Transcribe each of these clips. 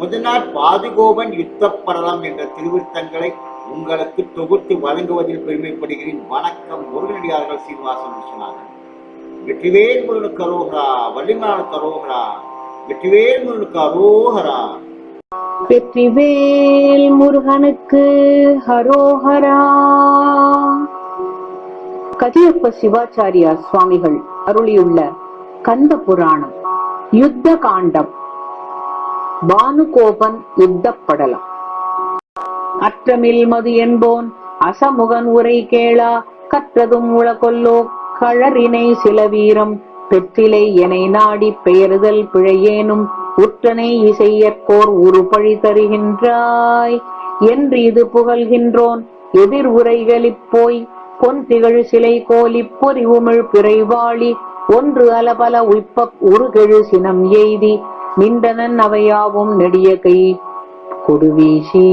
முதனார் பாதுகோபன் யுத்தப்படலாம் என்ற திருவிருத்தங்களை உங்களுக்கு தொகுத்து வழங்குவதில் பெருமைப்படுகிறேன். வணக்கம் முருகனடியார்கள் சீனிவாசன் விஸ்வநாதன். வெற்றிவேல் முருகனுக்கு அரோகரா வள்ளிமலான கரோகரா வெற்றிவேல் முருகனுக்கு அரோகரா. வெற்றிவேல் முருகனுக்கு ஹரோஹரா கதியப்ப சிவாச்சாரியா சுவாமிகள் அருளியுள்ள கந்த புராணம் யுத்த காண்டம். பானுகோபன் யுத்தப்படலம் அற்றமில் மது என்போன் அசமுகன் உரை கேளா கற்றதும் உளகொல்லோ களறினை சில வீரம் பெற்றிலை என நாடி பெயறுதல் பிழையேனும் உற்றனை இசையற்கோர் உருப்பழி தருகின்றாய். என்று இது புகழ்கின்றோன் எதிர் உரைகளிப்போய் பொன் திகழ் சிலை கோலி பொறிவுமிழ் பிறைவாளி ஒன்று அலபல உய்ப்ப உருகெழு சினம் எய்தி நின்றனன் அவையாவும் நெடிய கை கொடுவீசி.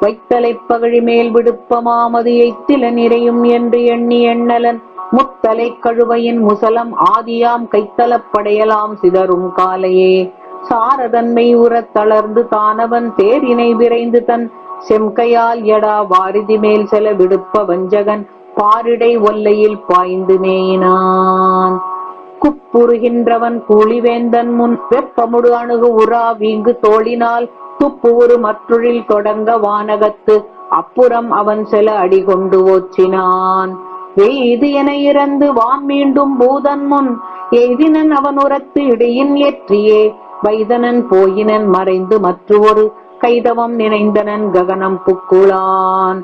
வைத்தலை பகழி மேல் விடுப்பமாமது எய்த்தில நிறையும் என்று எண்ணி எண்ணலன். முத்தலை கழுவையின் முசலம் ஆதியாம் கைத்தலப் படையலாம் சிதறும் காலையே. சாரதன்மை உறத் தளர்ந்து தானவன் தேரினை விரைந்து தன் செம்கையால் எடா வாரிதி மேல் செல விடுப்ப வஞ்சகன். பாரிடை ஒல்லையில் பாய்ந்து மேயினான். குப்புறுகின்றவன் புலிவேந்தன் முன் வெப்பமுடு அணுகு உரா வீங்கு தோழினால் துப்பு ஒரு மற்றொழில் தொடங்க வானகத்து. அப்புறம் அவன் செல அடி கொண்டு ஓச்சினான். எய்து என இறந்து வான் மீண்டும் பூதன் முன். எய்தினன் அவன் உரத்து இடையின் ஏற்றியே. வைதனன் போயினன் மறைந்து மற்றொரு கைதவம் நினைந்தனன் ககனம் புக்குளான்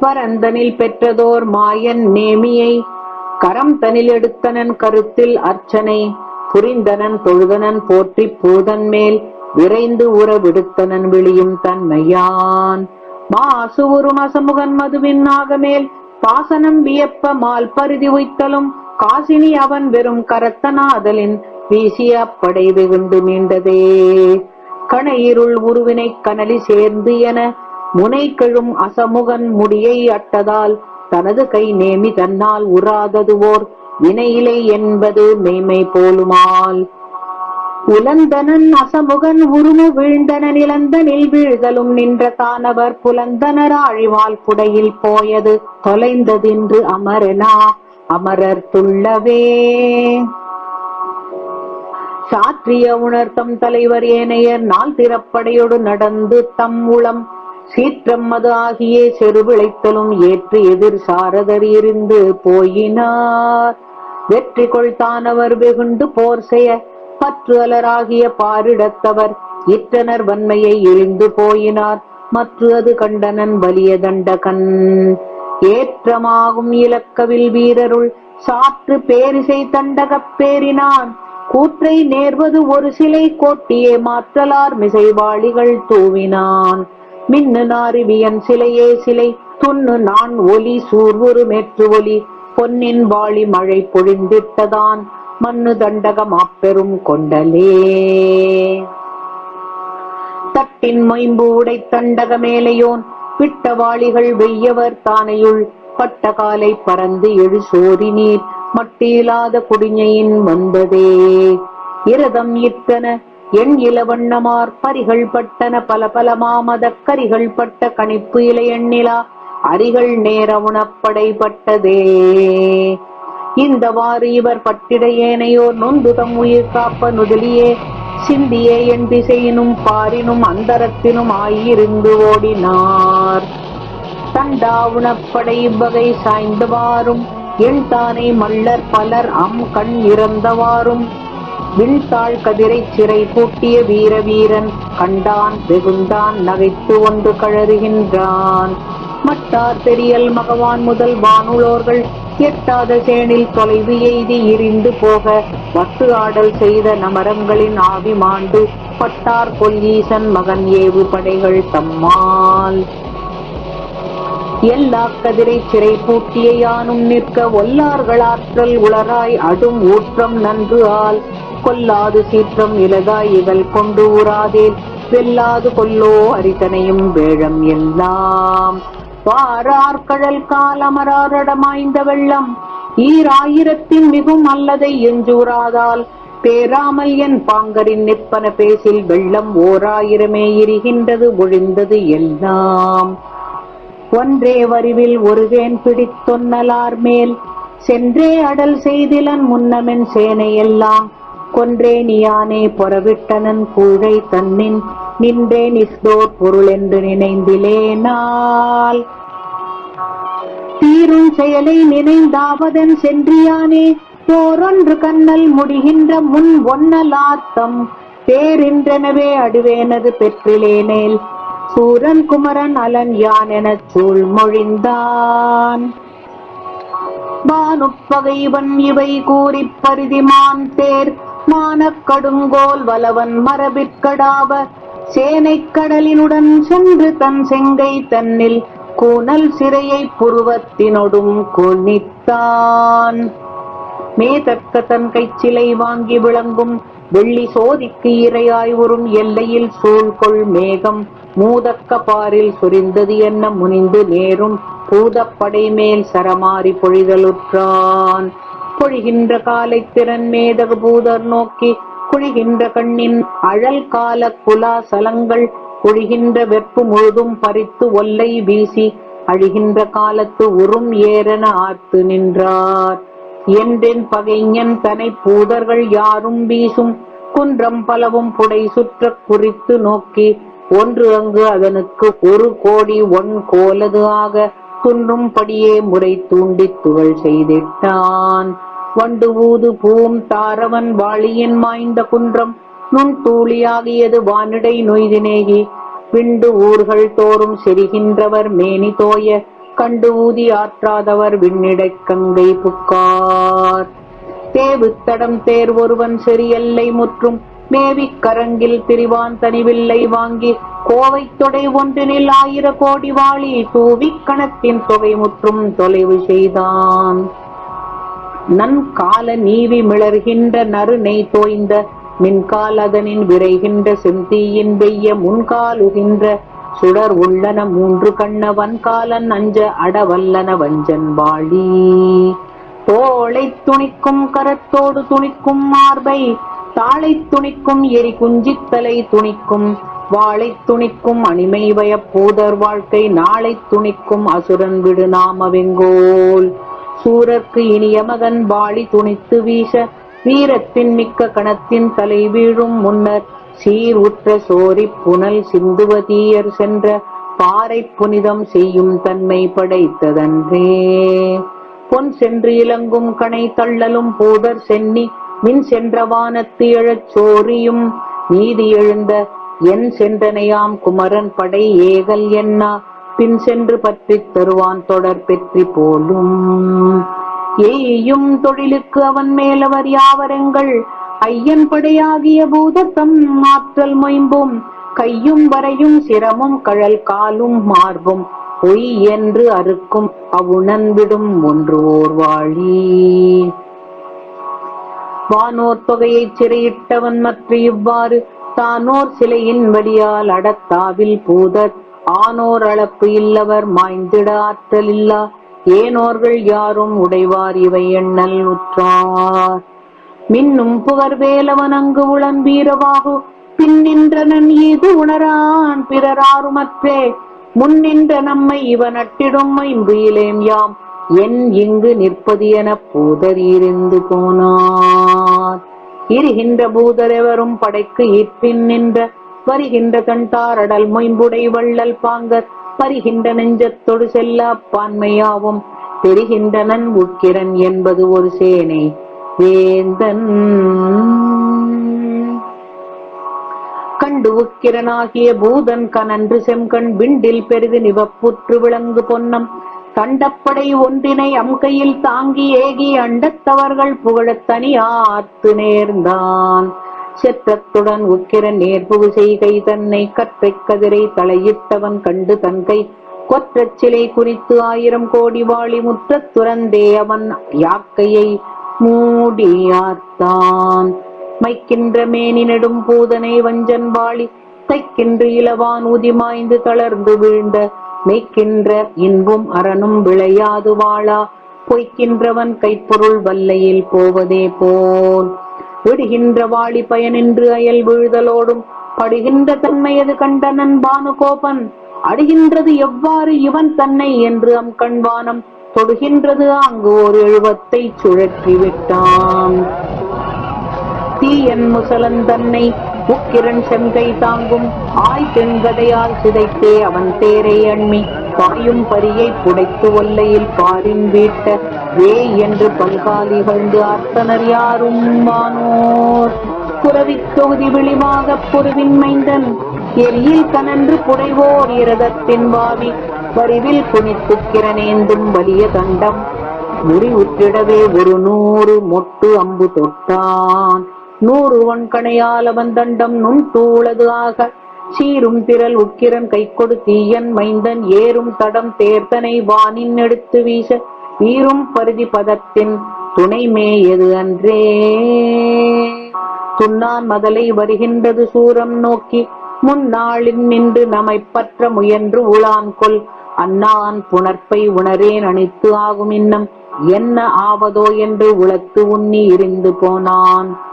பரந்தனில் பெற்றதோர் மாயன் நேமியை கரம் தனில் எடுத்தனன் கருத்தில் அர்ச்சனை புரிந்தனன் தொழுதனன் போற்றி பூதன் மேல் விரைந்து உற விடுத்தனன் விழியும் தன்மையான் மாசு ஒரு அசமுகன் மதுவின் நாகமேல் பாசனம் வியப்ப மால் பருதி உய்த்தலும் காசினி அவன் வெறும் கரத்தனாதலின் வீசிய அப்படை வெகுண்டு மீண்டதே. கணையிருள் உருவினை கனலி சேர்ந்து என முனை கெழும் அசமுகன் முடியை அட்டதால் தனது கை நேமி தன்னால் உறாததுவோர் வினையிலை என்பது மெய்மை போலுமால். உலந்தனன் அசமுகன் உருமு வீழ்ந்தன நிலந்தனில் வீழ்தலும் நின்ற தானவர் புலந்தனர் அழிவால் புடையில் போயது தொலைந்ததின்று அமரனா அமரர் துள்ளவே. சாற்றிய உணர்த்தம் தலைவர் ஏனையர் நாள் திறப்படையோடு நடந்து தம் உளம் சீற்றம் அது ஆகிய செருவிளைத்தலும் ஏற்று எதிர் சாரதர் இருந்து போயினார். வெற்றி கொள்தானவர் வெகுண்டு போர் செய்ய பற்று அலராகிய பாரிடத்தவர் இற்றனர் வன்மையை இழிந்து போயினார். மற்ற அது கண்டனன் வலிய தண்டகன். ஏற்றமாகும் இலக்கவில் வீரருள் சாற்று பேரிசை தண்டகப் பேரினான். கூற்றை நேர்வது ஒரு சிலை கோட்டியே மாற்றலார் மிசைவாளிகள் தூவினான். மின்னு நாருவியன் சிலையே சிலை துண்ணு நான் ஒலி சூர்வுரு மேற்று ஒலி பொன்னின் வாளி மழை பொழிந்திட்டதான் மண்ணு தண்டகம் அப்பெரும் கொண்டலே. தட்டின் மொயம்பு உடை தண்டக மேலையோன் விட்ட வாளிகள் வெய்யவர் தானையுள் பட்ட காலை பறந்து எழு சோரி நீர் மட்டியிலாத குடிஞையின் வந்ததே. இரதம் இத்தன என் இளவண்ணமார் பரிகள் பட்டன பல பல மாமத கரிகள் பட்ட கணிப்பு இலை எண்ணிலா அரிகள் நேர உணப்படை பட்டதே. இந்தவாறு இவர் பட்டிட ஏனையோர் நொந்துதம் உயிர் காப்ப நுதலியே சிந்தியே என் திசையினும் பாரினும் அந்தரத்தினும் ஆயிருந்து ஓடினார். தண்டா உணப்படை வகை சாய்ந்தவாறும் என் தானே மல்லர் பலர் அம் கண் இறந்தவாறும் விழித்தாள் கதிரை சிறை பூட்டிய வீர வீரன் கண்டான் வெகுண்டான் நகைத்து ஒன்று கழறுகின்றான். மட்டார் தெரியல் மகவான் முதல் வானுளோர்கள் எட்டாத சேனில் தொலைவு எய்தி இரிந்து போக வட்டு ஆடல் செய்த நமரங்களின் ஆவி மாண்டு பட்டார் கொல்லீசன் மகன் ஏவு படைகள் தம்மால். எல்லா கதிரை சிறை பூட்டிய யானும் நிற்க ஒல்லார்களாற்றல் உளராய் அடும் ஊற்றம் நன்று ஆள். கொல்லாது சீற்றம் இலதாய் இவள் கொண்டு ஊராதே வெல்லாது கொல்லோ அரிதனையும் வேழம் எல்லாம். வாரார் கடல் காலமராரடமாய்ந்த வெள்ளம். ஈராயிரத்தின் மிகும் அல்லதை எஞ்சூராதால் பேராமல் என் பாங்கரின் நிற்பன பேசில் வெள்ளம் ஓராயிரமே எரிகின்றது ஒழிந்தது எல்லாம். ஒன்றே வரிவில் ஒருவேன் பிடித்தொன்னலார் மேல். சென்றே அடல் செய்திலன் முன்னமென் சேனையெல்லாம். கொன்றே நீயானே பொறவிட்டனன் கூழை தன்னின் நின்றே நிஸ்தோர் பொருள் என்று நினைந்திலேனால் தீரும் செயலை நினைந்தாவதன் சென்றியானே போரொன்று கண்ணல் முடிகின்ற முன் ஒன்னலாத்தம். பேரின்றெனவே அடுவேனது பெற்றிலேனேல் சூரன் குமரன் அலன் யான் எனச் சூழ் மொழிந்தான். வானுப்பகைவன் இவை கூறிப் பரிதிமான் தேர் மானக் கடுங்கோல் வலவன் மரபிற்கடாவ சேனைக் கடலினுடன் சென்று தன் செங்கை தன்னில் கூனல் சிறையை புருவத்தினொடும் கொனித்தான் மேதக்க தன் கைச்சிலை வாங்கி விளங்கும் வெள்ளி சோதிக்கு இரையாய் உறும் எல்லையில் சூழ்கொள் மேகம் மூதக்க பாரில் சொரிந்தது என்ன முனிந்து நேரும் பூதப்படை மேல் சரமாரி பொழிதலுற்றான். பொழிகின்ற காலை திறன் மேதகு பூதர் நோக்கி குழிகின்ற கண்ணின் அழல் கால குலா சலங்கள் குழிகின்ற வெப்பு முழுதும் பறித்து ஒல்லை வீசி அழிகின்ற காலத்து உறும் ஏறென ஆர்த்து நின்றார். என்றென் பகைஞன் தனை பூதர்கள் யாரும் வீசும் குன்றம் பலவும் புடை சுற்ற குறித்து நோக்கி ஒன்று அங்கு அதனுக்கு ஒரு கோடி ஒன் கோலது ஆக துன்றும்படியே முறை தூண்டி துகள் செய்திட்டான். வண்டு ஊது பூம் தாரவன் வாளியின் மாய்ந்த குன்றம். நுண் தூளியாகியது வானிடை நொய்தினேகி. விண்டு ஊர்கள் தோறும் செரிகின்றவர் மேனி தோய. கண்டு ஊதி ஆற்றாதவர் விண்ணிடை கங்கை புக்கார். தேவுத்தடம் தேர் ஒருவன் செரியல்லை முற்றும். மேவிக் கரங்கில் திரிவான் தனிவில்லை வாங்கி. கோவை தொடை ஒன்றினில் ஆயிர கோடி வாளி. தூவிக் கணத்தின் தொகை முற்றும் தொலைவு செய்தான். நன் கால நீவி மிளர்கின்ற நறுநெய் தோய்ந்த மின்காலதனின் விரைகின்ற செந்தீயின் வெய்ய முன்காலுகின்ற சுடர் உள்ளன மூன்று கண்ண வன்காலன் அஞ்ச அடவல்லன வஞ்சன் வாழி. தோளை துணிக்கும் கரத்தோடு துணிக்கும் மார்பை தாளை துணிக்கும் எரி குஞ்சித்தலை துணிக்கும் வாளை துணிக்கும் அணிமை வயப்பூதர் வாழ்க்கை நாளை துணிக்கும் அசுரன் விடு நாம வெங்கோல். சூரர்க்கு இனிய மகன் வாளி துணித்து வீச வீரத்தின் மிக்க கணத்தின் தலை வீழும் முன்னர் சீர் உற்ற சோரி புனல் சிந்துவதீயர் சென்ற பாறை புனிதம் செய்யும் தன்மை படைத்ததன்றே. பொன் சென்று இலங்கும் கணை தள்ளலும் பூதர் சென்னி மின் சென்ற வானத்து எழச் சோரியும் நீதி எழுந்த என் சென்றனையாம் குமரன் படை ஏகல் என்னா பின் சென்று பற்றித் தருவான் தொடர் பெற்றி போலும். ஏயும் தொழிலுக்கு அவன் மேலவர் யாவரங்கள் ஐயன் படையாகிய பூதத்தம் ஆற்றல் மொயம்பும் கையும் வரையும் சிரமும் கழல் காலும் மார்பும் பொய் என்று அறுக்கும் அவுணன் விடும் ஒன்று ஓர் வாழி. வானோர் சிறையிட்டவன் மற்ற இவ்வாறு தானோர் சிலையின் வழியால் அடத்தாவில் பூதத் ஆனோர் அளப்பு இல்லவர் மாய்ந்திட ஆற்றல் இல்லா. ஏனோர்கள் யாரும் உடைவார் இவை எண்ணல் உற்றார். மின்னும் புகர் வேலவன் அங்கு உளன் வீரவாகு பின்னின்றனன் இது உணரான் பிறராருமற்றே முன்னின்ற நம்மை இவன் அட்டிடும் இம்புயிலேம் யாம். என் இங்கு நிற்பது எனப் பூதர் இருந்து போனார். இருகின்ற பூதர் எவரும் படைக்கு ஈர்ப்பின் நின்ற வருகின்ற கண்டாரடல் மொயம்புடை வள்ளல் பாங்கர் பரிகின்ற நெஞ்சத்தொடு செல்லா பான்மையாவும் தெரிகின்றனன் உட்கிரன் என்பது ஒரு சேனை வேந்தன். கண்டு உக்கிரனாகிய பூதன் கனன்று செம்கண் விண்டில் பெரிது நிவப்புற்று விளங்கு பொன்னம் தண்டப்படை ஒன்றினை அம்கையில் தாங்கி ஏகி அண்டத்தவர்கள் புகழத் ஆத்து நேர்ந்தான். செற்றத்துடன் உக்கிர நேர்புகு செய்கை தன்னை கற்றை கதிரை தலையிட்டவன் கண்டு தன்கை கொற்றச் சிலை குறித்து ஆயிரம் கோடி வாழி முற்றத் துறந்தே அவன் யாக்கையை மூடியாத்தான் மைக்கின்ற மேனி நெடும் பூதனை வஞ்சன் வாழி தைக்கின்ற இளவான் உதிமாய்ந்து தளர்ந்து வீழ்ந்த மெய்க்கின்ற இன்பும் அரணும் விளையாது வாழா பொய்க்கின்றவன் கைப்பொருள் வல்லையில் போவதே போல். விடுகின்ற வாழி பயனின்று அயல் வீழ்தலோடும் படுகின்ற தன்மையது கண்டனன் பானுகோபன் அடுகின்றது எவ்வாறு இவன் தன்னை என்று அம் கண்வானம் தொடுகின்றது அங்கு ஒரு எழுவத்தை சுழற்றி விட்டான் தீயன் முசலன் தன்னை உக்கிரன் செங்கை தாங்கும் ஆய் தென்கதையால் சிதைத்தே அவன் தேரை அண்மி. பாயும் பரியை புடைத்து ஒல்லையில் பாரின் வீட்ட வே என்று பல்காலிகழ்ந்து ஆர்த்தனர் யாரும் மானோர். குரவித் தொகுதி விளிவாகப் புருவின் மைந்தன். எரியில் கனன்று புடைவோர் இரதத்தின் வாவி வரிவில் குனித்துக் கிரணேந்தும் வலிய தண்டம். முறி உற்றிடவே ஒரு நூறு மொட்டு அம்பு தொட்டான். நூறுவன் வன்கணையால் அவன் தண்டம் நுண் தூளது ஆக. சீரும் திரள் உக்கிரன் கைக்கொடு தீயன் மைந்தன் ஏறும் தடம் தேர்தனை வானின் எடுத்து வீச. ஈரும் பருதி பதத்தின் துணை மேயது அன்றே. துன்னான் மதலை வருகின்றது சூரம் நோக்கி. முன்னாளின் நின்று நம்மை பற்ற முயன்று உளான் கொல் அண்ணான் புணர்ப்பை உணரேன் அணித்து ஆகும் இன்னம். என்ன ஆவதோ என்று உளத்து உண்ணி இருந்து போனான்.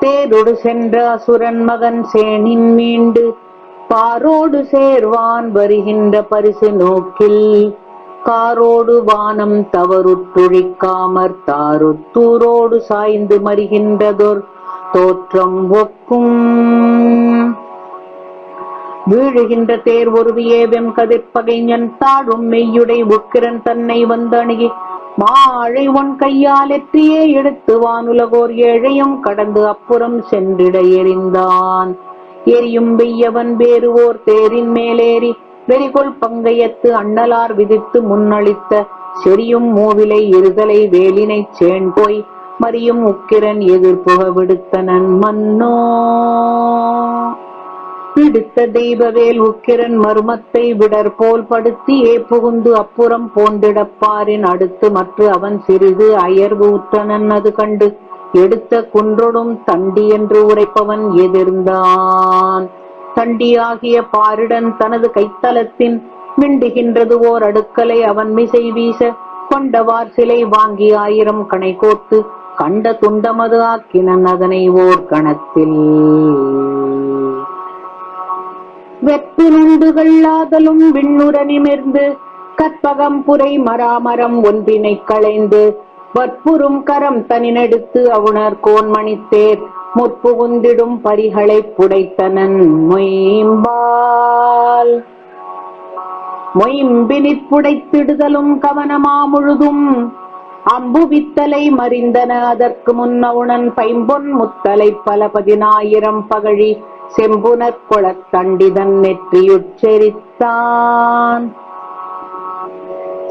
தேரொடு சென்ற அசுரன் மகன் சேனின் மீண்டு பாரோடு சேர்வான் வருகின்ற பரிசு நோக்கில். காரோடு வானம் தவறுத்துழிக்காமற் தாருத்தூரோடு சாய்ந்து மறிகின்றதொர் தோற்றம் ஒக்கும். வீழுகின்ற தேர் ஒருவியே வெம் கதிர்பகைஞன் தாழும் மெய்யுடை உக்கிரன் தன்னை வந்தணுகி மாழை உன் கையால் எற்றியே எடுத்து வானுலகோர் ஏழையும் கடந்து அப்புறம் சென்றிட எறிந்தான் எரியும் வெய்யவன் வேறுவோர் தேரின் மேலேறி வெறிகொள் பங்கையத்து அண்ணலார் விதித்து முன்னளித்த செரியும் மூவிலை இருதலை வேலினைச் சேன் போய் மறியும் உக்கிரன் எதிர்ப்புக விடுத்தனன் மன்னோ. பிடித்த தெய்வவேல் உக்கிரன் மர்மத்தை விடர் போல் படுத்தியே புகுந்து அப்புறம் போண்டிடப்பாரின் அடுத்து மற்ற அவன் சிறிது அயர்வு உற்றனன் அது கண்டு எடுத்த குன்றொடும் தண்டி என்று உரைப்பவன் எதிர்ந்தான். தண்டியாகிய பாரிடன் தனது கைத்தலத்தின் மிண்டுகின்றது ஓர் அடுக்கலை அவன் மிசை வீச கொண்டவார் சிலை வாங்கி ஆயிரம் கணை கோத்து கண்ட துண்டமது ஆக்கினன் அதனை ஓர் கணத்தில். வெப்பு நுண்டுகள் ஆதலும் விண்ணுற நிமிர்ந்து கற்பகம் புரை மராமரம் ஒன்றினை களைந்து வற்புறும் கரம் தனினெடுத்து அவுணர் கோன்மணி தேர் முற்புகுந்திடும் பரிகளை புடைத்தனன் மொயம்பால். மொயம்பினிற் புடைத்திடுதலும் கவனமா முழுதும் அம்பு வித்தலை மறிந்தன அதற்கு முன்னவுணன் பைம்பொன் முத்தலை பல பதினாயிரம் பகழி செம்புனற்கொளத் தண்டிதன் நெற்றியுச்செரித்தான்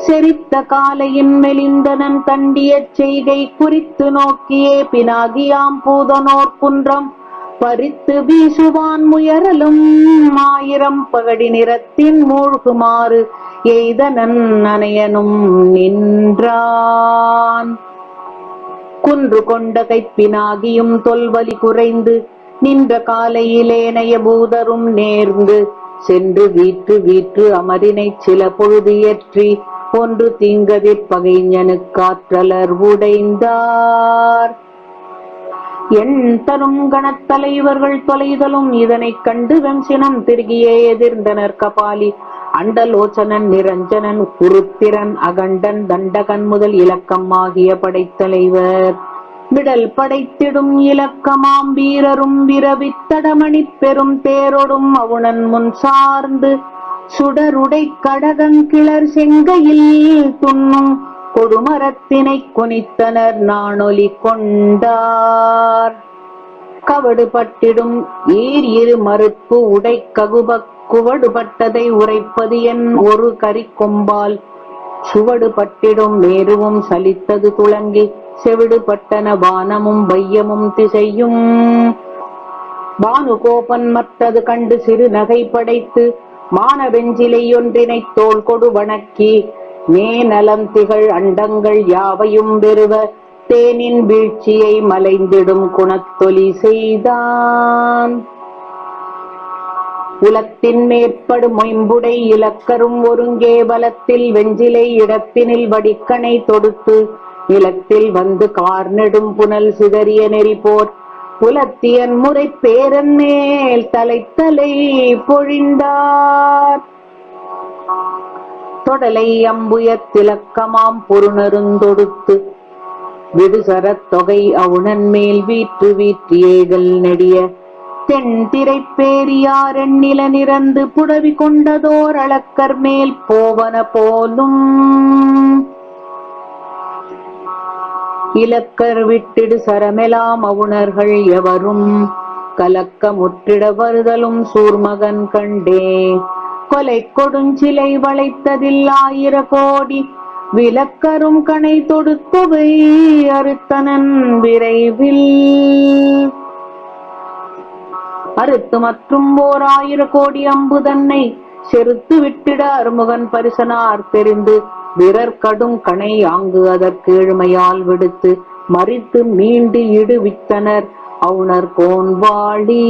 செரித்த காலையின் மெலிந்தனன் தண்டியச் செய்கை குறித்து நோக்கியே பினாகியாம் பூதனோர் குன்றம். பறித்து வீசுவான் முயரலும் ஆயிரம் பகடி நிறத்தின் மூழ்குமாறு எய்தனன் அணையனும் நின்றான். குன்று கொண்ட கைப்பினாகியும் தொல்வலி குறைந்து நின்ற காலையிலேனைய பூதரும் நேர்ந்து சென்று வீற்று வீற்று அமரினை சில பொழுது ஏற்றி ஒன்று தீங்கதிர் பகைஞனுக்காற்றலர் உடைந்தார். என் தரும் கணத்தலைவர்கள் தொலைதலும் இதனைக் கண்டு வெம்சினம் திருகியே எதிர்ந்தனர் கபாலி. அண்டலோச்சனன் நிரஞ்சனன் குருத்திரன் அகண்டன் தண்டகன் முதல் இலக்கம் ஆகிய படைத்தலைவர். விடல் படைத்திடும் இலக்கமாம் வீரரும் விரவித்தடமணி பெரும் தேரொடும் அவுணன் முன் சார்ந்து சுடருடை கடகங்கிளர் செங்கையில் துண்ணும் கொடுமரத்தினைக் குனித்தனர் நாணொலி கொண்டார். கவடுபட்டிடும் ஈர் இரு மறுப்பு உடை ககுபக் குவடுபட்டதை உரைப்பது என் ஒரு கரிக்கொம்பால். சுவடுபட்டிடும் மேருவும் சலித்தது துளங்கி செவிடுபட்டன வானமும் வையமும் திசையும். பானுகோபன் மற்றது கண்டு சிறு நகை படைத்து மானவெஞ்சிலை ஒன்றினை தோல் கொடு வணக்கி. மேநலம் திகழ் அண்டங்கள் யாவையும் பெறுவ தேனின் வீழ்ச்சியை மலைந்திடும் குணத்தொலி செய்தான். உலத்தின் மேற்படு மொயம்புடை இலக்கரும் ஒருங்கே பலத்தில் வெஞ்சிலை இடத்தினில் வடிக்கணை தொடுத்து நிலத்தில் வந்து கார் நெடும் புனல் சிதறிய நெறி போர். புலத்தியன் முறை பேரன் மேல் தலைத்தலை பொழிந்தார். தொடலை அம்புய திலக்கமாம் பொருணருந்தொடுத்து விடுசரத் தொகை அவுணன் மேல் வீற்று வீற்றியேகல் நெடிய. தென் திரைப்பேரியார் நிறந்து புடவி கொண்டதோர் அளக்கர் மேல் போவன போலும். இலக்கர் விட்டிடு சரமெலாம் அவுணர்கள் எவரும். கலக்க முற்றிட வருதலும் சூர்மகன் கண்டே. கொலை கொடுஞ்சிலை வளைத்ததில் ஆயிர கோடி. விலக்கரும் கணை தொடுத்தவை அறுத்தனன் விரைவில். அறுத்து மற்றும் ஓர் ஆயிர கோடி அம்பு தன்னை செருத்து விட்டிட அருமுகன் பரிசனார் தெரிந்து விரர் கடும் கணை ஆங்கு அதற்கேழ்மையால் விடுத்து மறித்து மீண்டு இடுவித்தனர் அவுணர் கோன்வாழி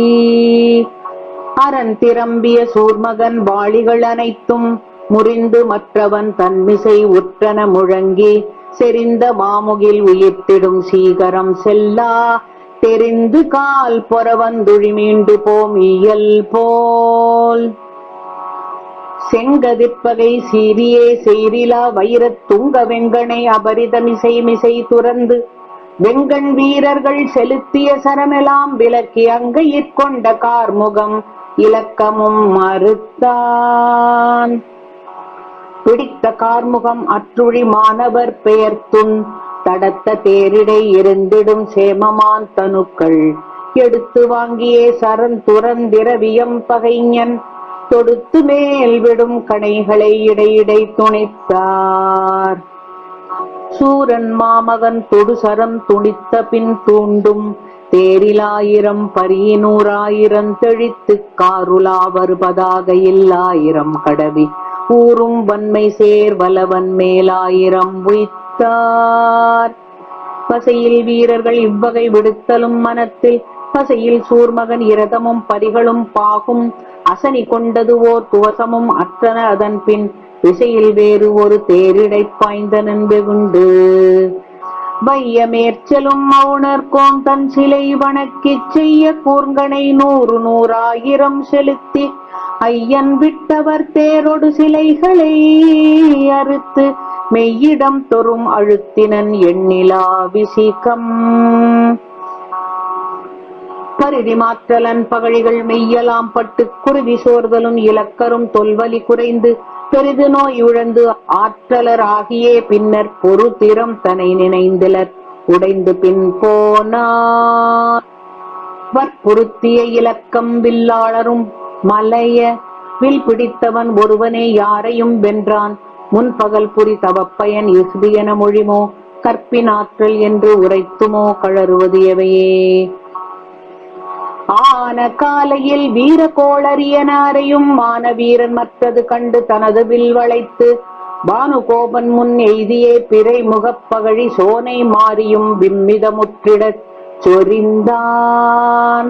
அரண் திரம்பிய சூர்மகன் வாளிகள் அனைத்தும் முறிந்து மற்றவன் தன்மிசை உற்றன முழங்கி செறிந்த மாமுகில் உயிர்த்திடும் சீகரம் செல்லா. தெரிந்து கால் பொறவந்துழி மீண்டு போம் இயல் போல். செங்கதிர்ப்பகை சீரியே செய்ரிலா வைரத் துங்க வெங்கனை அபரிதமிசை மிசை துறந்து வெங்கண் வீரர்கள் செலுத்திய சரமெலாம் விலக்கி அங்கையிற்கொண்ட கார்முகம் இலக்கமும் மறுத்தான். பிடித்த கார்முகம் அற்றுழி மாணவர் பெயர்த்துன் தடத்த தேரிடை இருந்திடும் சேமமான் தனுக்கள். எடுத்து வாங்கியே சரண் துறந்திரவியம் பகைஞன் தொடுத்து மேல் விடும் கணைகளை இடையிடை துணைத்தார். சூரன் மாமகன் தொடுசரம் துணித்த பின் தூண்டும் தேரிலாயிரம் பரியனூராயிரம் தெழித்து காருலா வருவதாக இல்லாயிரம் கடவி. ஊரும் வன்மை சேர் வலவன் மேலாயிரம் உய்த்தார். பசையில் வீரர்கள் இவ்வகை விடுத்தலும் மனத்தில் பசையில் சூர்மகன் இரதமும் பரிகளும் பாகும் அசனி கொண்டது ஓர் துவசமும் அற்றன அதன் பின் திசையில் வேறு ஒரு தேரிடை பாய்ந்தனன் வெகுண்டு வையமேற்சலும் மௌனர்கோம் தன் சிலை வணக்கிச் செய்ய கூர்ங்கனை நூறு நூறாயிரம் செலுத்தி ஐயன் விட்டவர் தேரொடு சிலைகளை அறுத்து மெய்யிடம் தொறும் அழுத்தினன் எண்ணிலா விசிகம். பரிதி மாற்றலன் பகழிகள் மெய்யலாம் பட்டு குருதி சோர்தலும் இலக்கரும் தொல்வலி குறைந்து பெரிது நோய் இழந்து ஆற்றலர் ஆகியே பின்னர் திறம் தனை நினைந்திலர். உடைந்து பின் போனார். வற்புறுத்திய இலக்கம் வில்லாளரும் மலைய வில் பிடித்தவன் ஒருவனே யாரையும் வென்றான். முன்பகல் புரி தவப்பயன் இசுது என மொழிமோ கற்பினாற்றல் என்று உரைத்துமோ கழறுவது எவையே? ஆன காலையில் வீர கோளரியனாரையும் மானவீரன் மற்றது கண்டு தனது வில் வளைத்து பானுகோபன் முன் எய்தியே பிறை முகப்பகழி சோனை மாறியும் விம்மிதமுற்றிடச் சொரிந்தான்.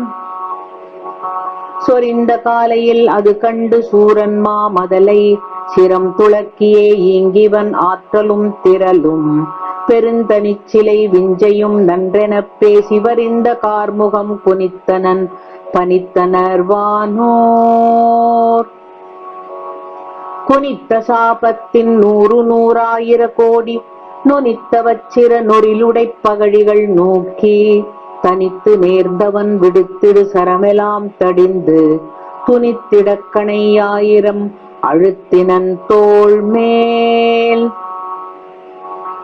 சொரிந்த காலையில் அது கண்டு சூரன்மா மதலை சிரம் துளக்கியே இங்கிவன் ஆற்றலும் திரளும். பெருந்தனிச்சிலை விஞ்சையும் நன்றெனப் பேசிவரிந்த கார்முகம் குனித்தனன் பனித்தனர் வானோர். குனித்த சாபத்தின் நூறு நூறாயிர கோடி நுனித்த வச்சிர பகழிகள் நோக்கி தனித்து நேர்ந்தவன் விடுத்திடு சரமெலாம் தடிந்து துணித்திடக்கணையாயிரம் அழுத்தினன் தோள் மேல்.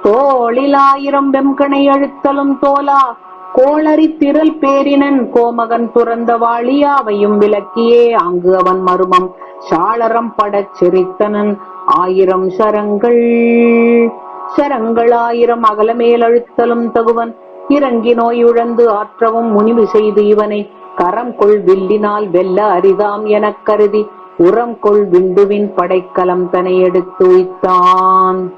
தோளில் ஆயிரம் வெம்கணை அழுத்தலும் தோலா. கோளறி திரள் பேரினன் கோமகன் துறந்த வாழியாவையும் விளக்கியே. அங்கு அவன் மருமம் சாளரம் படச் சிரித்தனன். ஆயிரம் சரங்கள். சரங்கள் ஆயிரம் அகலமேல் அழுத்தலும் தகுவன். இறங்கி நோயுழந்து ஆற்றவும் முனிவு செய்து இவனை. கரம் கொள் வில்லினால் வெல்ல அரிதாம் எனக் கருதி. உரம் கொள் விண்டுவின் படைக்கலம் தனை எடுத்து உய்த்தான்.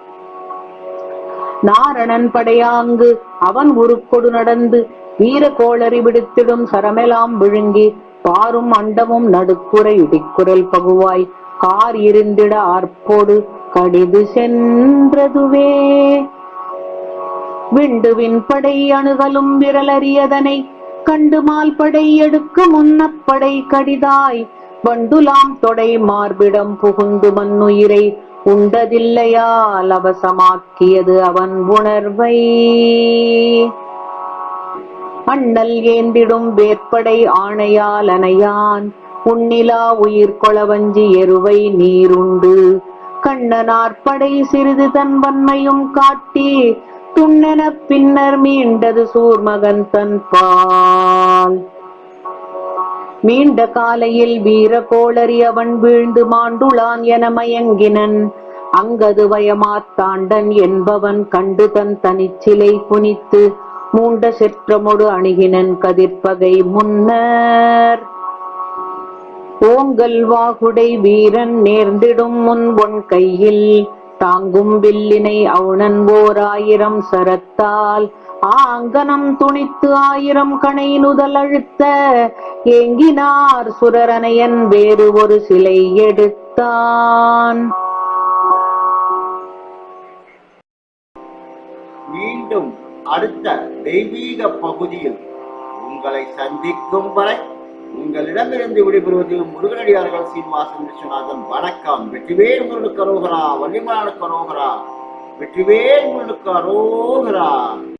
நாரணன் படையாங்கு அவன் உருக்கொடு நடந்து வீர கோளறி விடுத்திடும் சரமெலாம் விழுங்கி பாரும் அண்டமும் நடுக்குறை இடிக்குரல் பகுவாய். கார் இருந்திட ஆர்ப்போடு கடிது சென்றதுவே. விண்டுவின் படை அணுகலும் விரலறியதனை கண்டுமால் படை எடுக்க முன்னப்படை கடிதாய். வண்டுலாம் தொடை மார்பிடம் புகுந்து மண்ணுயிரை உண்டதில்லையால் அவசமாக்கியது அவன் உணர்வை. அண்ணல் ஏந்திடும் வேற்படை ஆணையால் அணையான் உன்னிலா உயிர் கொளவஞ்சி எருவை நீருண்டு. கண்ணனார் படை சிறிது தன் வன்மையும் காட்டி துண்ணென பின்னர் மீண்டது சூர்மகன் தன் பால். மீண்ட காலையில் வீர கோளறி அவன் வீழ்ந்து மாண்டுளான் என மயங்கினன். அங்கது வயமாத்தாண்டன் என்பவன் கண்டு தன் தனிச்சிலை குனித்து மூண்ட செற்றமொடு அணுகினன் கதிர்ப்பகை முன்னர். ஓங்கல் வாகுடை வீரன் நேர்ந்திடும் முன் ஒன் கையில் தாங்கும் வில்லினை அவுணன் ஓர் ஆயிரம் சரத்தால் ஆங்கனம் துணித்து ஆயிரம் கணை நுதல் அழுத்த ஏங்கினார் சுரரனையன் வேறு ஒரு சிலை எடுத்தான். மீண்டும் அடுத்த தெய்வீக பகுதியில் உங்களை சந்திக்கும் வரை உங்களிடமிருந்து விடைபெறுவது முருகனடியார்கள் சீனிவாசன் விஸ்வநாதன். வணக்கம். வெற்றிவேல் முருகனுக்கு அரோகரா. வள்ளிமான அரோகரா. வெற்றிவேல் முருகனுக்கு அரோகரா.